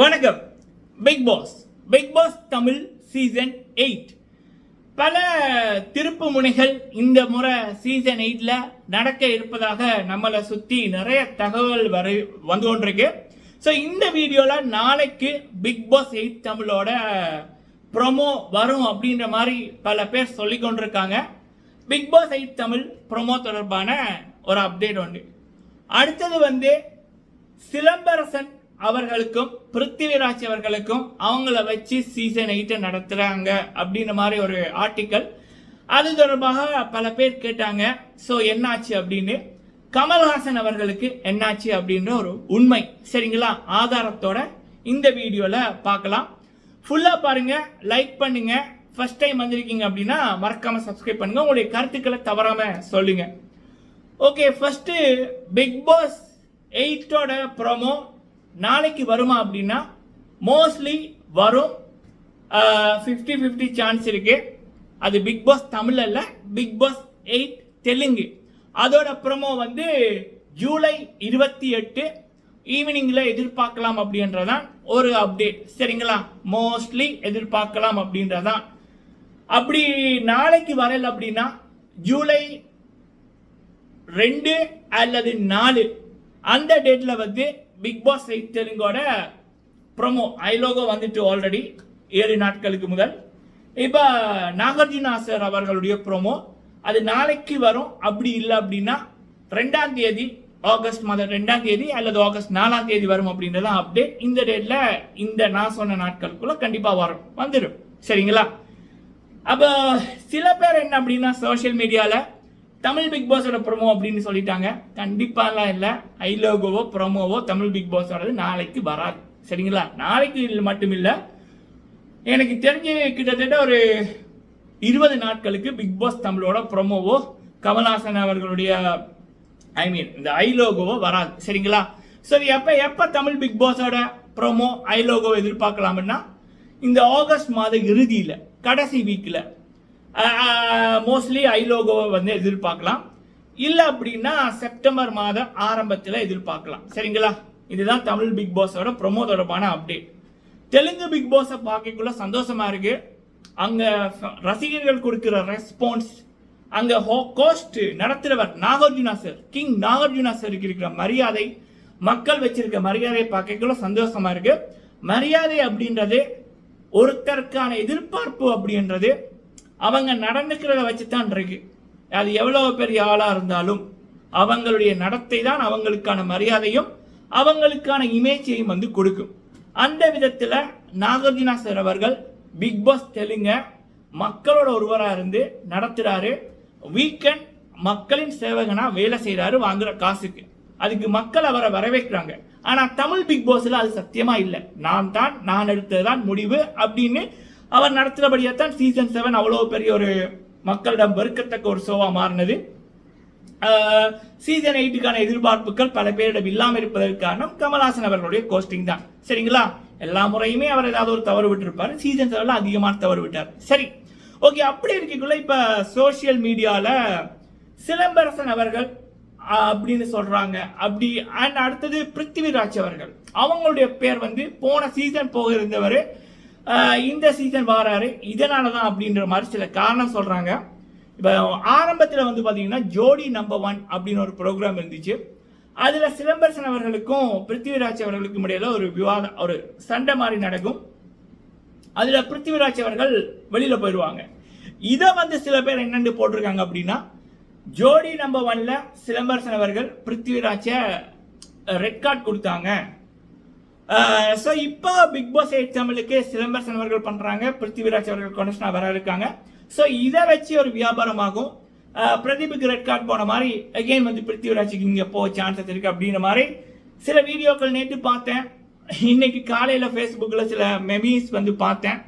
வணக்கம். Bigg Boss Bigg Boss Tamil season eight பல திருப்பு முனைகள் இந்த முறை சீசன் எயிட்ல நடக்க இருப்பதாக நம்மளை சுத்தி நிறைய தகவல் வர வந்து கொண்டிருக்கு. ஸோ இந்த வீடியோவில் நாளைக்கு பிக் பாஸ் எயிட் தமிழோட ப்ரோமோ வரும் அப்படின்ற மாதிரி பல பேர் சொல்லி கொண்டிருக்காங்க. Bigg Boss eight Tamil promo தொடர்பான ஒரு அப்டேட் உண்டு. அடுத்தது வந்து சிலம்பரசன் அவர்களுக்கும் பிருத்திவிராஜ் அவர்களுக்கும் அவங்கள வச்சு சீசன் எயிட்டை நடத்துகிறாங்க அப்படின்ற மாதிரி ஒரு ஆர்டிக்கல் அது தொடர்பாக பல பேர் கேட்டாங்க. ஸோ என்னாச்சு அப்படின்னு? கமல்ஹாசன் அவர்களுக்கு என்னாச்சு அப்படின்ற ஒரு உண்மை. சரிங்களா? ஆதாரத்தோட இந்த வீடியோவில் பார்க்கலாம். ஃபுல்லாக பாருங்க லைக் பண்ணுங்கள் ஃபஸ்ட் டைம் வந்திருக்கீங்க அப்படின்னா மறக்காமல் சப்ஸ்கிரைப் பண்ணுங்கள் உங்களுடைய கருத்துக்களை தவறாமல் சொல்லுங்கள் ஓகே ஃபஸ்ட்டு பிக் பாஸ் எயிட்டோட ப்ரோமோ நாளைக்கு வருமா அப்படின்னா மோஸ்ட்லி வரும். ஃபிஃப்டி ஃபிஃப்டி சான்ஸ் இருக்கு. அது பிக் பாஸ் தமிழ் அல்ல பிக் பாஸ் எயிட் தெலுங்கு. அதோட ப்ரமோ வந்து ஜூலை இருபத்தி எட்டு. ஈவினிங்கில் எதிர்பார்க்கலாம் அப்படின்றதான் ஒரு அப்டேட் சரிங்களா? மோஸ்ட்லி எதிர்பார்க்கலாம் அப்படின்றதான். அப்படி நாளைக்கு வரல அப்படின்னா ஜூலை ரெண்டு அல்லது நாலு. அந்த டேட்டில் வந்து பிக் பாஸ் எயிட் தெலுங்கோட ப்ரோமோ ஐலோகோ வந்துட்டு ஆல்ரெடி ஏழு நாட்களுக்கு முதல். இப்போ நாகார்ஜுனா சார் அவர்களுடைய ப்ரோமோ அது நாளைக்கு வரும். அப்படி இல்லை அப்படின்னா ரெண்டாம் தேதி ஆகஸ்ட் மாதம் ரெண்டாம் தேதி அல்லது ஆகஸ்ட் நாலாம் தேதி வரும் அப்படின்றது அப்டேட் இந்த டேட்டில் இந்த நான் சொன்ன நாட்களுக்குள்ள கண்டிப்பாக வரும் வந்துடும் சரிங்களா? அப்போ சில பேர் என்ன அப்படின்னா சோஷியல் மீடியாவில் தமிழ் பிக் பாஸோட ப்ரோமோ அப்படின்னு சொல்லிட்டாங்க. கண்டிப்பாலாம் இல்லை. ஐலோகோவோ ப்ரோமோவோ தமிழ் பிக் பாஸோடது நாளைக்கு வராது. சரிங்களா? நாளைக்கு மட்டும் இல்லை. எனக்கு தெரிஞ்சு கிட்டத்தட்ட ஒரு இருபது நாட்களுக்கு பிக் பாஸ் தமிழோட ப்ரோமோவோ கமல்ஹாசன் அவர்களுடைய ஐ மீன் இந்த ஐ லோகோவோ வராது. சரிங்களா? சரி எப்போ எப்போ தமிழ் பிக் பாஸோட ப்ரொமோ ஐ லோகோ எதிர்பார்க்கலாம்னா இந்த ஆகஸ்ட் மாத இறுதியில் கடைசி வீக்கில் மோஸ்ட்லி ஐலோகோவை வந்து எதிர்பார்க்கலாம். இல்லை அப்படின்னா செப்டம்பர் மாதம் ஆரம்பத்தில் எதிர்பார்க்கலாம். சரிங்களா? இதுதான் தமிழ் பிக் பாஸோட ப்ரொமோ தொடர்பான அப்டேட் தெலுங்கு பிக் பாஸை பார்க்கக்குள்ள சந்தோஷமா இருக்கு. அங்கே ரசிகர்கள் கொடுக்குற ரெஸ்பான்ஸ் அங்கே ஹோ கோஸ்ட் நடத்துகிறவர் நாகார்ஜுனா சார் கிங் நாகார்ஜுனா சாருக்கு இருக்கிற மரியாதை மக்கள் வச்சிருக்க மரியாதையை பார்க்கக்குள்ள சந்தோஷமா இருக்கு. மரியாதை அப்படின்றது ஒருத்தருக்கான எதிர்பார்ப்பு அப்படின்றது அவங்க நடந்துக்கிறத வச்சு தான் இருக்கு. அது எவ்வளோ பெரிய ஆளாக இருந்தாலும் அவங்களுடைய நடத்தை தான் அவங்களுக்கான மரியாதையும் அவங்களுக்கான இமேஜையும் வந்து கொடுக்கும். அந்த விதத்தில் நாகார்ஜுனா சார் அவர்கள் பிக் பாஸ் தெலுங்க மக்களோட ஒருவராக இருந்து நடத்துகிறாரு வீக்கெண்ட் மக்களின் சேவகனாக வேலை செய்கிறாரு வாங்குற காசுக்கு. அதுக்கு மக்கள் அவரை வரவேற்கிறாங்க. ஆனால் தமிழ் பிக் பாஸில் அது சத்தியமாக இல்லை. நான் தான் நான் எடுத்தது தான் முடிவு அப்படின்னு அவர் நடத்துறபடியா தான் சீசன் செவன் அவ்வளோ பெரிய ஒரு மக்களிடம் வெறுக்கத்தக்க ஒரு ஷோவாக மாறினது. சீசன் எயிட்டுக்கான எதிர்பார்ப்புகள் பல பேரிடம் இல்லாமல் இருப்பதற்கு காரணம் கமல்ஹாசன் அவர்களுடைய கோஸ்டிங் தான். சரிங்களா? எல்லா முறையுமே அவர் ஏதாவது ஒரு தவறு விட்டிருப்பாரு. சீசன் செவன்ல அதிகமான தவறு விட்டார். சரி. ஓகே அப்படி இருக்கக்குள்ள இப்போ சோஷியல் மீடியாவில் சிலம்பரசன் அவர்கள் அப்படின்னு சொல்கிறாங்க அப்படி அண்ட் அடுத்தது பிருத்திவிராஜ் அவர்கள். அவங்களுடைய பேர் வந்து போன சீசன் போக இருந்தவர் இந்த சீசன் வாராரு. இதனால தான் அப்படின்ற மாதிரி சில காரணம் சொல்கிறாங்க இப்போ ஆரம்பத்தில் வந்து பார்த்தீங்கன்னா ஜோடி நம்பர் ஒன் அப்படின்னு ஒரு ப்ரோக்ராம் இருந்துச்சு. அதில் சிலம்பரசன் அவர்களுக்கும் பிருத்திவிராஜ் அவர்களுக்கும் இடையில ஒரு விவாதம் ஒரு சண்டை மாதிரி நடக்கும். அதில் பிருத்திவிராஜ் அவர்கள் வெளியில் போயிடுவாங்க. இதை வந்து சில பேர் என்னென்று போட்டிருக்காங்க அப்படின்னா ஜோடி நம்பர் ஒன்ல சிலம்பரசன் அவர்கள் பிருத்திவிராஜை ரெட் கார்டு கொடுத்தாங்க. ஸோ இப்போ பிக் பாஸ் எயிட் தமிழுக்கு சிலம்பரசன் அவர்கள் பண்ணுறாங்க பிருத்திவிராஜ் அவர்கள் கொண்டஸ்டனா வர இருக்காங்க. ஸோ இதை வச்சு ஒரு வியாபாரமாகும் பிரதீபுக்கு ரெட் கார்டு போன மாதிரி அகைன் வந்து பிருத்திவிராஜுக்கு இங்கே போக சான்சஸ் இருக்குது அப்படின்ற மாதிரி சில வீடியோக்கள் நேற்று பார்த்தேன். இன்னைக்கு காலையில் ஃபேஸ்புக்கில் சில மெமீஸ் வந்து பார்த்தேன்.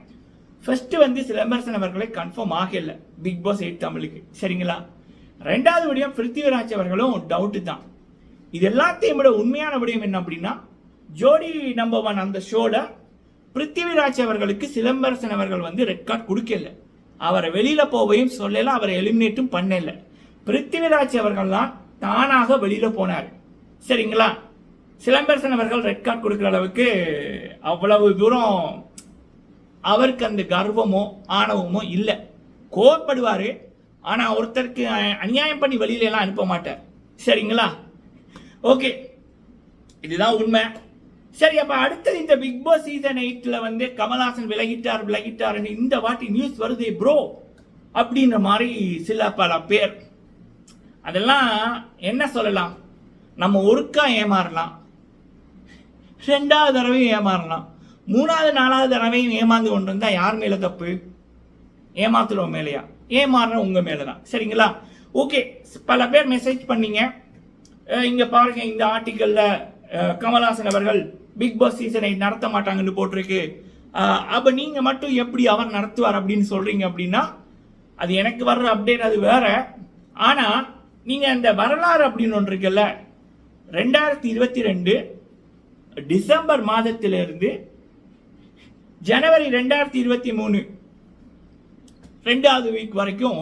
ஃபஸ்ட்டு வந்து சிலம்பரசன் அவர்களை கன்ஃபார்ம் ஆகல பிக் பாஸ் எயிட் தமிழுக்கு சரிங்களா? ரெண்டாவது விடயம் பிருத்திவிராஜ் அவர்களும் டவுட்டு தான். இது எல்லாத்தையும் விட உண்மையான விடயம் என்ன அப்படின்னா ஜோடி நம்பர் ஒன் அந்த ஷோவில் பிருத்திவிராஜ் அவர்களுக்கு சிலம்பரசன் அவர்கள் வந்து ரெட் கார்டு கொடுக்கல. அவரை வெளியில் போவையும் சொல்லல அவரை எலிமினேட்டும் பண்ணல. பிருத்திவிராஜ் அவர்கள் தான் தானாக வெளியில் போனார். சரிங்களா? சிலம்பரசன் அவர்கள் ரெட் கார்டு கொடுக்குற அளவுக்கு அவ்வளவு தூரம் அவருக்கு அந்த கர்வமோ ஆணவமோ இல்லை. கோவப்படுவார் ஆனால் ஒருத்தருக்கு அநியாயம் பண்ணி வெளியிலலாம் அனுப்ப மாட்டார். சரிங்களா? ஓகே இதுதான் உண்மை. சரி அப்ப அடுத்தது இந்த பிக் பாஸ் சீசன் எயிட்ல வந்து கமல்ஹாசன் விலகிட்டார் விலகிட்டார்னு இந்த வாட்டி நியூஸ் வருதே ப்ரோ அப்படின்ற மாதிரி சில பல பேர். அதெல்லாம் என்ன சொல்லலாம்? நம்ம ஒருக்கா ஏமாறலாம். ரெண்டாவது தடவையும் ஏமாறலாம். மூணாவது நாலாவது தடவையும் ஏமாந்து கொண்டு வந்தால் யார் மேலே தப்பு? ஏமாத்துறோம் மேலேயா? ஏமாறுற உங்க மேலே தான் சரிங்களா? ஓகே பல பேர் மெசேஜ் பண்ணீங்க. இங்கே இங்க பாருங்க இந்த ஆர்டிக்கல்ல கமல்ஹாசன் அவர்கள் பிக் பாஸ் சீசனை நடத்த மாட்டாங்கன்னு போட்டிருக்கு. அப்போ நீங்கள் மட்டும் எப்படி அவர் நடத்துவார் அப்படின்னு சொல்கிறீங்க அப்படின்னா அது எனக்கு வர்ற அப்டேட் அது வேற. ஆனால் நீங்கள் அந்த வரலாறு அப்படின்னு ஒன்று இருக்குல்ல ரெண்டாயிரத்தி இருபத்தி ரெண்டு டிசம்பர் மாதத்திலிருந்து ஜனவரி ரெண்டாயிரத்தி இருபத்தி மூணு ரெண்டாவது வீக் வரைக்கும்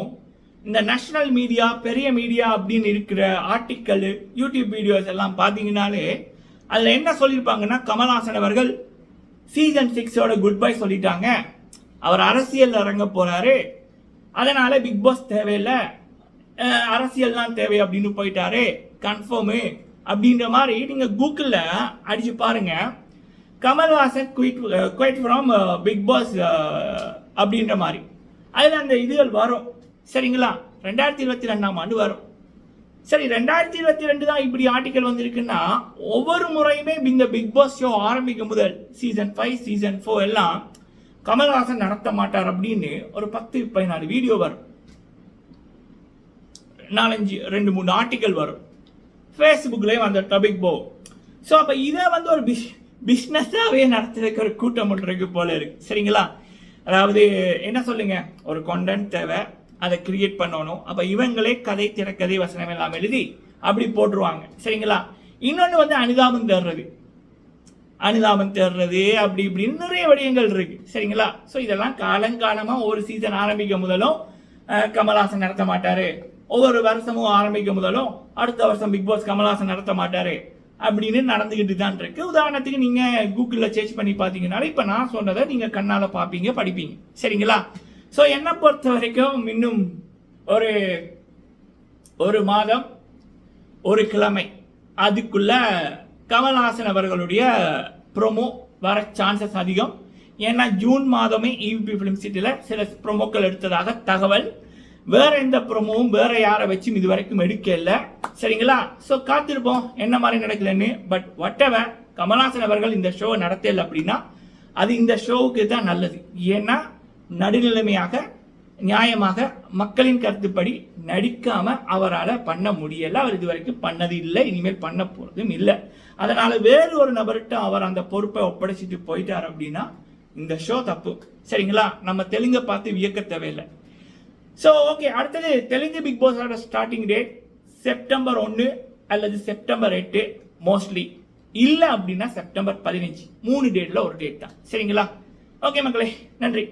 இந்த நேஷனல் மீடியா பெரிய மீடியா அப்படின்னு இருக்கிற ஆர்டிக்கல் யூடியூப் வீடியோஸ் எல்லாம் பார்த்தீங்கன்னாலே அதில் என்ன சொல்லியிருப்பாங்கன்னா கமல்ஹாசன் அவர்கள் சீசன் சிக்ஸோட குட் பை சொல்லிட்டாங்க. அவர் அரசியல் இறங்க போறாரு. அதனால பிக் பாஸ் தேவையில்லை. அரசியல் தேவை அப்படின்னு போயிட்டாரு. கன்ஃபார்மு அப்படின்ற மாதிரி நீங்க கூகுளில் அடிச்சு பாருங்க. Kamal Haasan quit quit from Bigg Boss அப்படின்ற மாதிரி. அதில் அந்த இதுகள் வரும். சரிங்களா? ரெண்டாயிரத்தி இருபத்தி ரெண்டாம் ஆண்டு வரும். சரி ரெண்டாயிரத்தி இருபத்தி ரெண்டு தான் இப்படி ஆர்டிக்கல் வந்திருக்குன்னா ஒவ்வொரு முறையுமே இந்த பிக் பாஸ் ஷோ ஆரம்பிக்கும் முதல் சீசன் ஃபைவ் சீசன் ஃபோர் எல்லாம் கமல்ஹாசன் நடத்த மாட்டார் அப்படின்னு ஒரு பத்து பதினாலு வீடியோ வரும். நாலஞ்சு ரெண்டு மூணு ஆர்டிக்கல் வரும். ஃபேஸ்புக்லேயும் அந்த டாபிக் போ. ஸோ அப்போ இதை வந்து ஒரு பிஸ் பிஸ்னஸாகவே நடத்துறதுக்கு ஒரு கூட்டம் ஒன்று போல இருக்கு. சரிங்களா? அதாவது என்ன சொல்லுங்க? ஒரு கொண்டன்ட் தேவை. அதை கிரியேட் பண்ணணும். அப்போ இவங்களே கதை திறக்கதை வசனம் எல்லாம் எழுதி அப்படி போட்டுருவாங்க. சரிங்களா? இன்னொன்று வந்து அனுதாபம் தர்றது அனுதாபம் தேடுறது அப்படி இப்படின்னு நிறைய வடிவங்கள் இருக்கு. சரிங்களா? ஸோ இதெல்லாம் காலங்காலமாக ஒரு சீசன் ஆரம்பிக்கும் முதலும் கமல்ஹாசன் நடத்த மாட்டார். ஒவ்வொரு வருஷமும் ஆரம்பிக்கும் முதலும் அடுத்த வருஷம் பிக் பாஸ் கமல்ஹாசன் நடத்த மாட்டார். அப்படின்னு நடந்துக்கிட்டு தான் இருக்கு. உதாரணத்துக்கு நீங்கள் கூகுளில் சர்ச் பண்ணி பார்த்தீங்கனால இப்போ நான் சொன்னதை நீங்கள் கண்ணால் பார்ப்பீங்க படிப்பீங்க. சரிங்களா? ஸோ என்னை பொறுத்த வரைக்கும் இன்னும் ஒரு ஒரு மாதம் ஒரு கிழமை. அதுக்குள்ள கமல்ஹாசன் அவர்களுடைய ப்ரோமோ வர சான்சஸ் அதிகம். ஏன்னா ஜூன் மாதமே இபி இவிபி ஃபிலிம் சிட்டியில் சில ப்ரோமோக்கள் எடுத்ததாக தகவல். வேற எந்த ப்ரோமோவும் வேற யாரை வச்சும் இது வரைக்கும் எடுக்கல. சரிங்களா? ஸோ காத்திருப்போம். என்ன மாதிரி நடக்கலன்னு. பட் வட்டவன் கமல்ஹாசன் அவர்கள் இந்த ஷோ நடத்தல அப்படின்னா அது இந்த ஷோவுக்கு தான் நல்லது. ஏன்னா நடுநிலைமையாக நியாயமாக மக்களின் கருத்துப்படி நடிக்காம அவரால் பண்ண முடியல. அவர் இதுவரைக்கும் பண்ணது இல்லை. இனிமேல் பண்ண போறதும் இல்லை. அதனால வேறு ஒரு நபர்கிட்ட அவர் அந்த பொறுப்பை ஒப்படைச்சிட்டு போயிட்டார் அப்படின்னா இந்த ஷோ தப்பு. சரிங்களா? நம்ம தெலுங்கை பார்த்து வியக்க தேவையில்லை. ஸோ ஓகே அடுத்தது தெலுங்கு பிக் பாஸோட ஸ்டார்டிங் டேட் செப்டம்பர் ஒன்று அல்லது செப்டம்பர் எட்டு மோஸ்ட்லி இல்லை அப்படின்னா செப்டம்பர் பதினஞ்சு. மூணு டேட்டில் ஒரு டேட் தான். சரிங்களா? ஓகே மக்களே நன்றி.